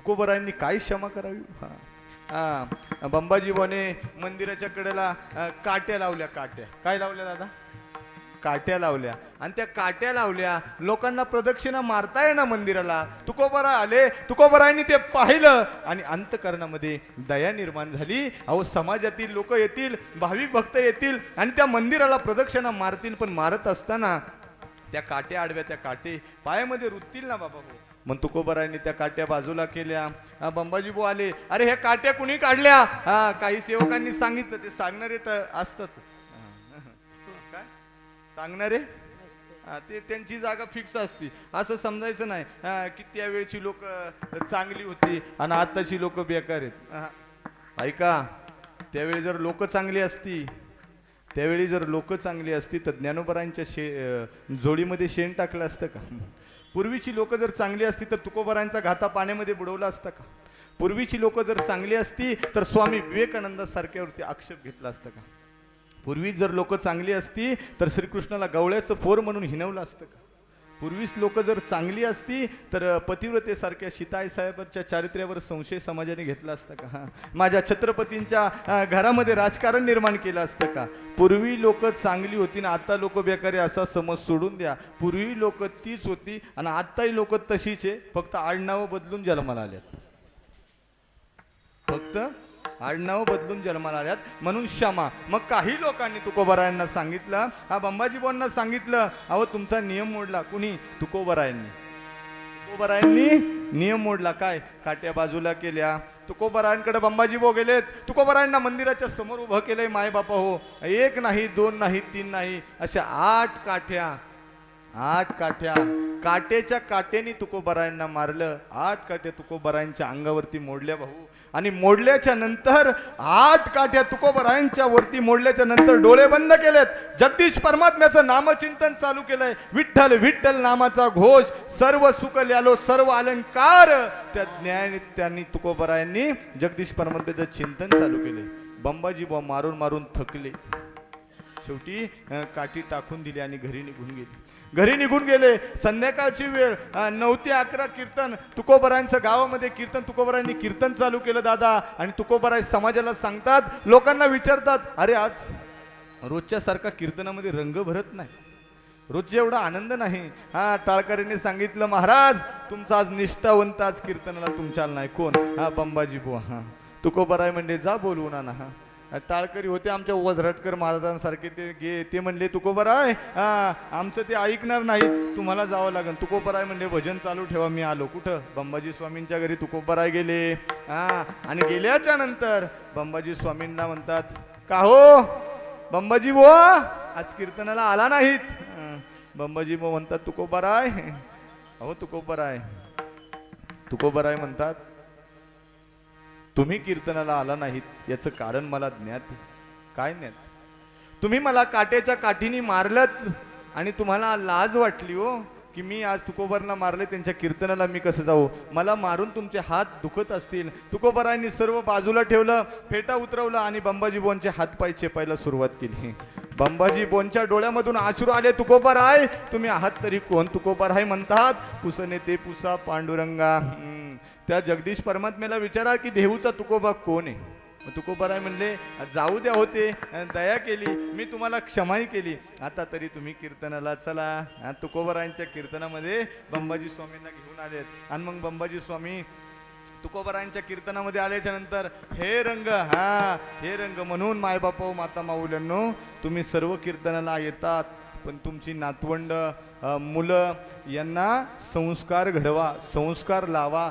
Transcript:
तुकोबरायांनी काय क्षमा करावी? हां. हा. बंबाजी बोने मंदिराच्या कडेला काट्या लावल्या काट्या. काय लावल्या दादा? काट्या लावल्या. आणि त्या काट्या लावल्या लोकांना प्रदक्षिणा मारता ना मंदिराला. तुकोबरा आले तुकोबरायांनी ते पाहिलं आणि अंतकरणामध्ये दया निर्माण झाली. अहो समाजातील लोक येतील भाविक भक्त येतील आणि त्या मंदिराला प्रदक्षिणा मारतील पण मारत असताना त्या काट्या आडव्या त्या काटे पायामध्ये रुततील ना बाबा भाऊ. मग तुकोबरायांनी त्या काट्या बाजूला केल्या. हा, बंबाजी भाऊ आले. अरे ह्या काट्या कुणी काढल्या? हा काही सेवकांनी सांगितलं ते सांगणारे तर असतात काय? सांगणारे? ते त्यांची जागा फिक्स असते. असं समजायचं नाही. हा, की त्यावेळची लोक चांगली होती आणि आताची लोक बेकार आहेत. ऐका त्यावेळी जर लोक चांगली असती त्यावेळी जर लोक चांगली असती तर ज्ञानोबरांच्या शे जोडीमध्ये शेण टाकलं असतं का? पूर्वीची लोक जर चांगली असती तर तुकोबरांचा घाता पाण्यामध्ये बुडवला असता का? पूर्वीची लोक जर चांगली असती तर स्वामी विवेकानंदासारख्यावरती आक्षेप घेतला असतं का? पूर्वी जर लोक चांगली असती तर श्रीकृष्णाला गवळ्याचं पोर म्हणून हिनवलं असतं का? पूर्वीच लोक जर चांगली असती तर पतिव्रतेसारख्या शिताई साहेबांच्या चारित्र्यावर संशय समाजाने घेतला असता का? हां. माझ्या छत्रपतींच्या घरामध्ये राजकारण निर्माण केलं असतं का? पूर्वी लोक चांगली होती ना आता लोक बेकारी असा समज सोडून द्या. पूर्वी लोक तीच होती आणि आत्ताही लोक तशीच आहे. फक्त आडनावं बदलून जन्माला आल्यात फक्त आडनाव बदलून जन्माला आल्यात. म्हणून क्षमा. मग काही लोकांनी तुकोबरायांना सांगितलं. हा बंबाजीबोंना सांगितलं. अहो तुमचा नियम मोडला. कुणी? तुकोबरायांनी. तुकोबरायांनी नियम मोडला. काय? काट्या बाजूला केल्या. तुकोबरायांकडे बंबाजी बो गेलेत. तुकोबरायांना मंदिराच्या समोर उभं केलंय मायबापा हो. एक नाही दोन नाही तीन नाही. अशा आठ काठ्या आठ काठ्या. काटेच्या काटेनी तुकोबरायांना मारलं. आठ काठ्या तुकोबरायांच्या अंगावरती मोडल्या भाऊ. आणि मोडल्याच्या नंतर आठ काठ्या तुकोबरायांच्या वरती मोडल्याच्या नंतर डोळे बंद केलेत. जगदीश परमात्म्याचं नामचिंतन चालू केलंय. विठ्ठल विठ्ठल नामाचा घोष. सर्व सुख ल्यालो सर्व अलंकार. त्या ज्ञान त्यांनी तुकोबरायांनी जगदीश परमात्म्याचं चिंतन चालू केले. बंबाजी बुवा मारून मारून थकले. शेवटी काठी टाकून दिली आणि घरी निघून गेली. घरी निघून गेले. संध्याकाळची वेळ नऊ ते अकरा कीर्तन तुकोबरांचं गावामध्ये कीर्तन तुकोबरांनी कीर्तन चालू केलं दादा. आणि तुकोबराय समाजाला सांगतात लोकांना विचारतात अरे आज रोजच्या सारखा कीर्तनामध्ये रंग भरत नाही. रोजचे एवढा आनंद नाही. हा टाळकरीने सांगितलं महाराज तुमचा आज निष्ठावंत आज कीर्तनाला तुमच्याला नाही. कोण? हा बंबाजी बुवा हा. तुकोबराय म्हणजे जा बोलवून आणा हा, टाळकरी होते आमच्या वजरटकर महाराजांसारखे. ते गे ते म्हणले तुकोबराय हा आमचं ते ऐकणार नाही तुम्हाला जावं लागेल. तुकोबराय म्हणले भजन चालू ठेवा मी आलो. कुठं? बंबाजी स्वामींच्या घरी तुकोबराय गेले. हा आणि गेल्याच्यानंतर बंबाजी स्वामींना म्हणतात का हो? बंबाजी बुवा आज कीर्तनाला आला नाहीत. बंबाजी बुवा म्हणतात तुकोबराय. अहो तुकोबराय. तुकोबराय म्हणतात तुम्ही कीर्तनाला आला नाहीत याचं कारण मला ज्ञात काय ज्ञात? तुम्ही मला काट्याच्या काठीने मारलत आणि तुम्हाला लाज वाटली हो की मी आज तुकोबरला मारले त्यांच्या कीर्तनाला मी कसं जाऊ? मला मारून तुमचे हात दुखत असतील. तुकोबरांनी सर्व बाजूला ठेवलं फेटा उतरवला आणि बंबाजी बोनचे चेपायला सुरुवात केली. बंबाजी बोनच्या डोळ्यामधून आश्रू आले तुकोपर आहे. तुम्ही आहात तरी कोण तुकोपर आहे म्हणतात. पुसने ते पुसा पांडुरंगा. त्या जगदीश परमात्म्याला विचारा की देहूचा तुकोबा कोण आहे? मग तुकोबराय म्हणले जाऊ द्या होते. दया केली. मी तुम्हाला क्षमाही केली. आता तरी तुम्ही कीर्तनाला चला. हा, तुकोबरायांच्या कीर्तनामध्ये बंबाजी स्वामींना घेऊन आलेत. आणि मग बंबाजी स्वामी तुकोबरायांच्या कीर्तनामध्ये आल्याच्यानंतर हे रंग हा हे रंग म्हणून मायबापा माता माऊल्यांनो तुम्ही सर्व कीर्तनाला येतात पण तुमची नातवंड मुलं यांना संस्कार घडवा संस्कार लावा